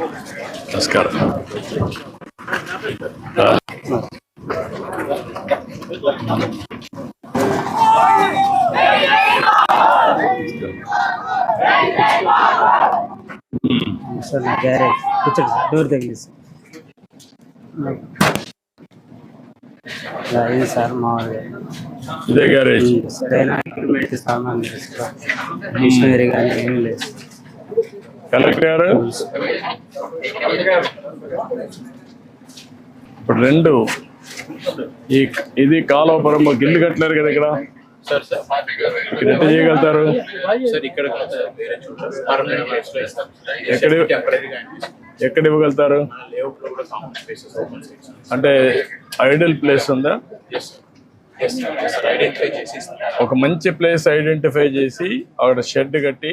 నమస్కారం. సార్ నా గ్యారేజ్ కూర్చోండి సార్ డోర్ తగిలి సార్ ఇది సార్ మామూలుగా ఇదే గ్యారేజ్. సామాన్ లేదు సార్ మిషనరీ కానీ ఏం లేదు కలెక్టర్ గారు? ఇప్పుడు రెండు. ఈ ఇది కాలువపురం మాకు ఇల్లు కట్టలేరు కదా ఇక్కడ? ఎట్లా చేయగలుగుతారు? ఎక్కడ? ఎక్కడ ఇవ్వగలుగుతారు? అంటే ఐడల్ ప్లేస్ ఉందా? ఒక మంచి ప్లేస్ ఐడెంటిఫై చేసి అక్కడ షెడ్ కట్టి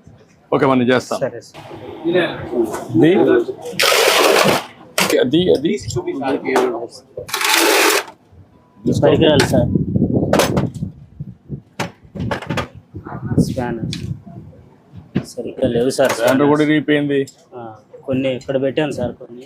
ఓకే మనం చేస్తాం సరే సార్. అది అది పరికరాలు సార్. స్కానర్ సరిగ్గా లేవు సార్. దాంట్లో కూడా ఇరిగిపోయింది ఆ, కొన్ని ఇక్కడ పెట్టాను సార్ కొన్ని.